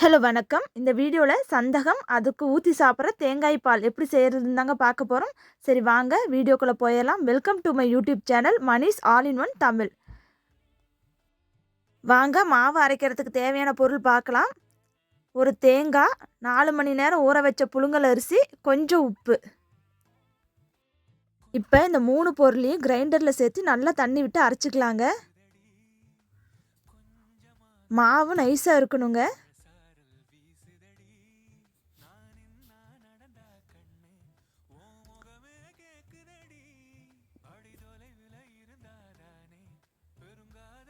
Hello வணக்கம். இந்த வீடியோவில் சந்தகம் அதுக்கு ஊற்றி சாப்பிட்ற தேங்காய் பால் எப்படி செய்கிறதுன்னு தாங்க பார்க்க போகிறோம் சரி வாங்க. வீடியோக்குள்ளே போயிடலாம் welcome to my YouTube channel Manish all in one Tamil வாங்க மாவு அரைக்கிறதுக்கு தேவையான பொருள் பார்க்கலாம். ஒரு தேங்காய் நாலு மணி நேரம் ஊற வச்ச புழுங்கல் அரிசி கொஞ்சம் உப்பு. இப்போ இந்த மூணு பொருளையும் கிரைண்டரில் சேர்த்து நல்லா தண்ணி விட்டு அரைச்சிக்கலாங்க. மாவு நைஸாக இருக்கணுங்க.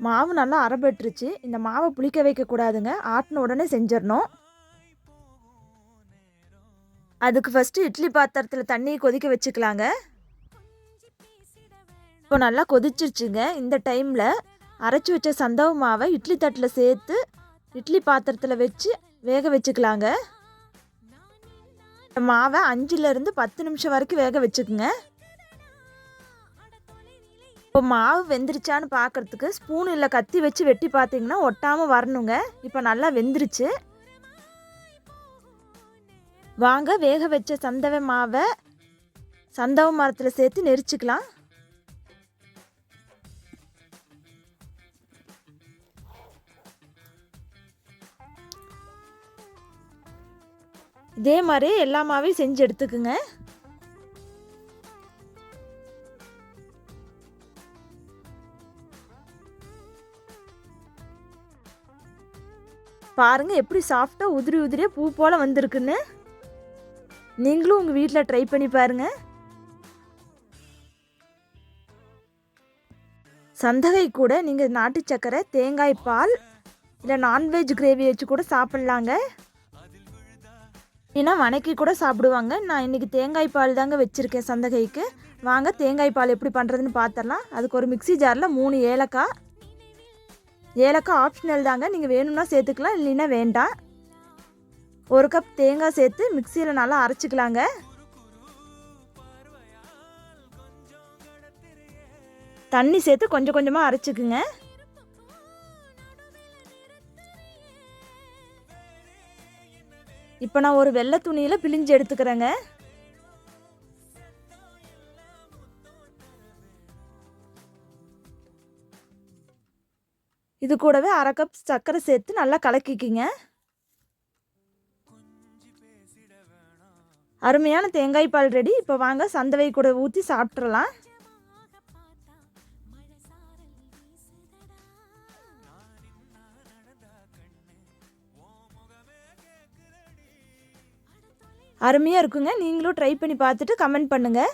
மாவு நல்லா அரைபட்டுருச்சு. இந்த மாவை புளிக்க வைக்கக்கூடாதுங்க ஆட்டின உடனே செஞ்சிடணும். அதுக்கு ஃபஸ்ட்டு இட்லி பாத்திரத்தில் தண்ணியை கொதிக்க வச்சுக்கலாங்க. இப்போ நல்லா கொதிச்சிருச்சுங்க. இந்த டைமில் அரைச்சி வச்ச சந்தவ மாவை இட்லி தட்டில் சேர்த்து இட்லி பாத்திரத்தில் வச்சு வேக வச்சுக்கலாங்க. மாவை அஞ்சுலேருந்து பத்து நிமிஷம் வரைக்கும் வேக வச்சுக்குங்க. இப்போ மாவு வெந்துருச்சான்னு பார்க்குறதுக்கு ஸ்பூன் இல்லை கத்தி வச்சு வெட்டி பார்த்தீங்கன்னா ஒட்டாமல் வரணுங்க. இப்போ நல்லா வெந்துருச்சு. வாங்க வேக வச்ச சந்தவை மாவை சந்தவ மரத்தில் சேர்த்து நெரிச்சிக்கலாம். இதே மாதிரி எல்லா மாவையும் செஞ்சு எடுத்துக்குங்க. பாருங்கள் எப்படி சாஃப்டாக உதிரி உதிரியாக பூ போல் வந்திருக்குன்னு. நீங்களும் உங்கள் வீட்டில் ட்ரை பண்ணி பாருங்கள் சந்தகை கூட நீங்கள் நாட்டு சக்கரை தேங்காய் பால் இல்லை நான்வெஜ் கிரேவி வச்சு கூட சாப்பிட்லாங்க. ஏன்னா வணக்கி கூட சாப்பிடுவாங்க. நான் இன்றைக்கி தேங்காய் பால் தாங்க வச்சுருக்கேன் சந்தகைக்கு. வாங்க தேங்காய் பால் எப்படி பண்ணுறதுன்னு பார்த்துடலாம் அதுக்கு ஒரு மிக்சி ஜாரில் மூணு ஏலக்காய் ஏலக்காய் ஆப்ஷனல் தாங்க. நீங்கள் வேணும்னா சேர்த்துக்கலாம் இல்லைன்னா வேண்டாம். ஒரு கப் தேங்காய் சேர்த்து மிக்சியில் நல்லா அரைச்சிக்கலாங்க. தண்ணி சேர்த்து கொஞ்சம் கொஞ்சமாக அரைச்சிக்குங்க. இப்போ நான் ஒரு வெள்ளை துணியில் பிழிஞ்சு எடுத்துக்கிறேங்க. இது கூடவே அரை கப் சர்க்கரை சேர்த்து நல்லா கலக்கிக்கிங்க. அருமையான தேங்காய் பால் ரெடி. இப்போ வாங்க சந்தவை கூட ஊற்றி சாப்பிட்றலாம் அருமையாக இருக்குங்க. நீங்களும் ட்ரை பண்ணி பார்த்துட்டு கமெண்ட் பண்ணுங்கள்